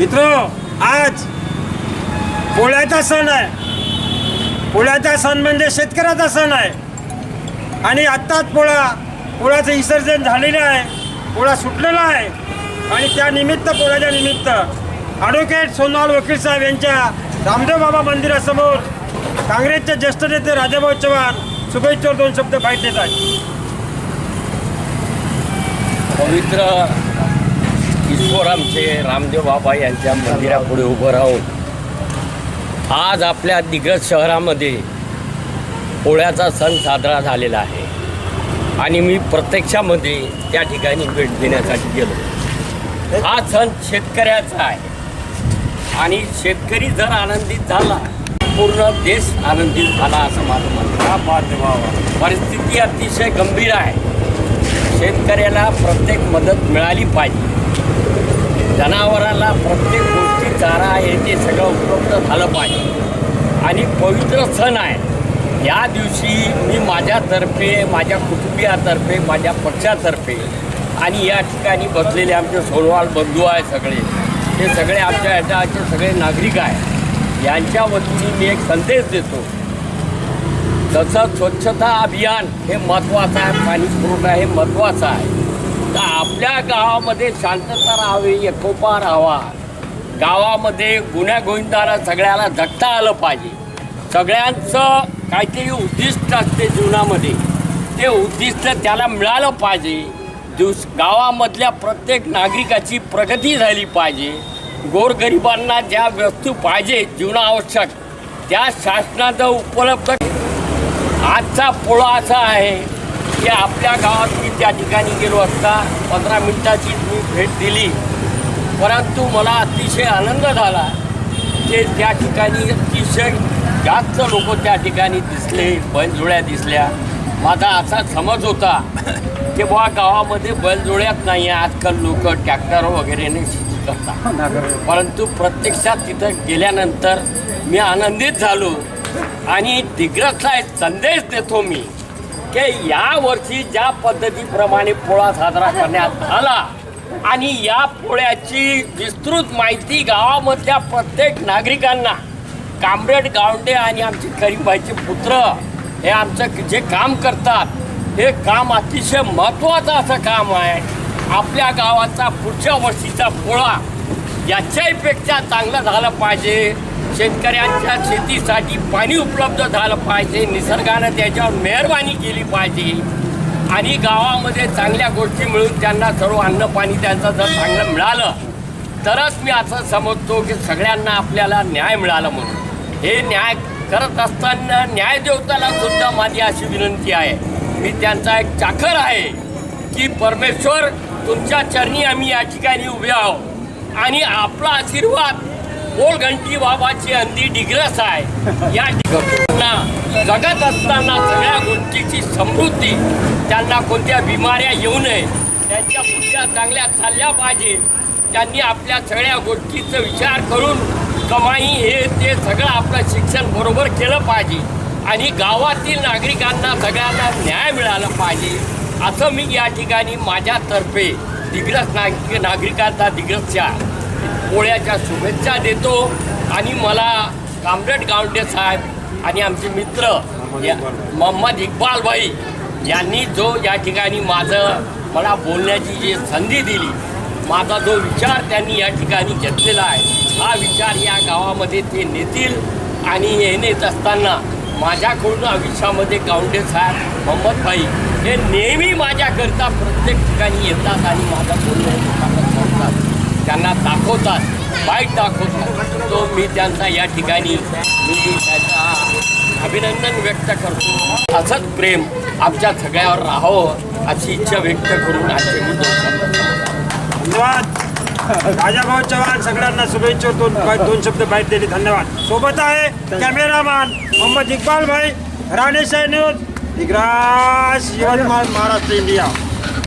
मित्र आज पोळ्याचा सण आहे. पोळ्याचा सण म्हणजे शेतकऱ्याचा सण आहे. आणि आत्ताच पोळा पोळ्याचं विसर्जन झालेलं आहे. पोळा सुटलेला आहे. आणि त्या निमित्त पोळ्याच्या निमित्त ॲडव्होकेट सोनवाल वकील साहेब यांच्या रामदेव बाबा मंदिरासमोर काँग्रेसचे ज्येष्ठ नेते राजाभाऊ चव्हाण शुभेच्छेवर दोन शब्द बाहेर देत आहेत. पवित्र ईश्वरामचे रामदेव बाबा यांच्या मंदिरापुढे उभं राहून आज आपल्या दिग्रज शहरामध्ये पोळ्याचा सण साजरा झालेला आहे. आणि मी प्रत्यक्षामध्ये त्या ठिकाणी भेट देण्यासाठी गेलो. हा सण शेतकऱ्याचा आहे. आणि शेतकरी जर आनंदित झाला पूर्ण देश आनंदित झाला असं माझं म्हणणं आहे. परिस्थिती अतिशय गंभीर आहे. शेतकऱ्याला प्रत्येक मदत मिळाली पाहिजे. जनावराला प्रत्येक गोष्टी चारा आहे ते सगळं उपलब्ध झालं पाहिजे. आणि पवित्र सण आहे. या दिवशी मी माझ्यातर्फे माझ्या कुटुंबियातर्फे माझ्या पक्षातर्फे आणि या ठिकाणी बसलेले आमचे सोनवाल बंधू आहे सगळे. हे सगळे आमच्या याच्याचे सगळे नागरिक आहे यांच्या वतीने मी एक संदेश देतो. तसं स्वच्छता अभियान हे महत्त्वाचं आहे पाणी पुरवठा हे महत्त्वाचं आहे. तर आपल्या गावामध्ये शांतता राहावी एकोपा राहावा. गावामध्ये गुन्ह्यागोविंदाला सगळ्याला जगता आलं पाहिजे. सगळ्यांचं काहीतरी उद्दिष्ट असते जीवनामध्ये. ते उद्दिष्ट त्याला मिळालं पाहिजे. दिवस गावामधल्या प्रत्येक नागरिकाची प्रगती झाली पाहिजे. गोरगरिबांना ज्या वस्तू पाहिजे जीवनावश्यक त्या शासनाचं उपलब्ध आजचा पोळा असा आहे की आपल्या गावात मी त्या ठिकाणी गेलो असता पंधरा मिनिटाची मी भेट दिली. परंतु मला अतिशय आनंद झाला की त्या ठिकाणी अतिशय जास्त लोक त्या ठिकाणी दिसले बैलजोड्या दिसल्या. माझा असा समज होता की बुवा गावामध्ये बैलजोड्याच नाही आहे आजकाल लोक ट्रॅक्टर वगैरेने शेती करतात. परंतु प्रत्यक्षात तिथं गेल्यानंतर मी आनंदित झालो आणि दिग्रसला एक संदेश देतो मी. की या वर्षी ज्या पद्धतीप्रमाणे पोळा साजरा करण्यात आला आणि या पोळ्याची विस्तृत माहिती गावामधल्या प्रत्येक नागरिकांना कामरेड गावंडे आणि आमचे करीमबाईचे पुत्र हे आमचं जे काम करतात हे काम अतिशय महत्त्वाचं असं काम आहे. आपल्या गावाचा पुढच्या वर्षीचा पोळा याच्याहीपेक्षा चांगलं झालं पाहिजे. शेतकऱ्यांच्या शेतीसाठी पाणी उपलब्ध झालं पाहिजे. निसर्गानं त्याच्यावर मेहरबानी केली पाहिजे. आणि गावामध्ये चांगल्या गोष्टी मिळून त्यांना सर्व अन्न पाणी त्यांचं जर चांगलं मिळालं तरच मी असं समजतो की सगळ्यांना आपल्याला न्याय मिळाला म्हणून. हे न्याय करत असताना न्यायदेवताला सुद्धा माझी अशी विनंती आहे. मी त्यांचा एक चाकर आहे की परमेश्वर तुमच्या चरणी आम्ही या ठिकाणी उभे आहोत. आणि आपला आशीर्वाद बोल घंटी बाबाची अंधी डिग्रस आहे. या डिग्रसना जगत असताना सगळ्या गोष्टीची समृद्धी त्यांना कोणत्या बिमाऱ्या येऊ नये त्यांच्या पुढच्या चांगल्या चालल्या पाहिजे. त्यांनी आपल्या सगळ्या गोष्टीचा विचार करून कमाई हे ते सगळं आपलं शिक्षण बरोबर केलं पाहिजे. आणि गावातील नागरिकांना सगळ्यांना न्याय मिळाला पाहिजे. असं मी या ठिकाणी माझ्यातर्फे दिग्रस नागरिक नागरिकांचा दिग्रसच्या पोळ्याच्या शुभेच्छा देतो. आणि मला कामरेड गावंडे साहेब आणि आमचे मित्र मोहम्मद इक्बाल भाई. यांनी जो या ठिकाणी माझं मला बोलण्याची जी संधी दिली माझा जो विचार त्यांनी या ठिकाणी घेतलेला आहे हा विचार या गावामध्ये ते नेतील आणि हे नेत असताना माझ्याकडून आयुष्यामध्ये गावंडे साहेब मोहम्मद भाई हे नेहमी माझ्याकरता प्रत्येक ठिकाणी येतात आणि माझा बोलणं त्यांना दाखवतात. वाईट दाखवतात. तो मी त्यांचा या ठिकाणी मी त्याचा अभिनंदन व्यक्त करतो. असंच प्रेम आमच्या सगळ्यावर राहावं अशी इच्छा व्यक्त करून आजचे मी. धन्यवाद. राजाभाऊ चव्हाण सगळ्यांना शुभेच्छा दोन दोन शब्द बाईट दिली. धन्यवाद. सोबत आहे कॅमेरामॅन मोहम्मद इक्बाल भाई राणेशाही न्यूज दिग्रास यवतमाळ महाराष्ट्र इंडिया.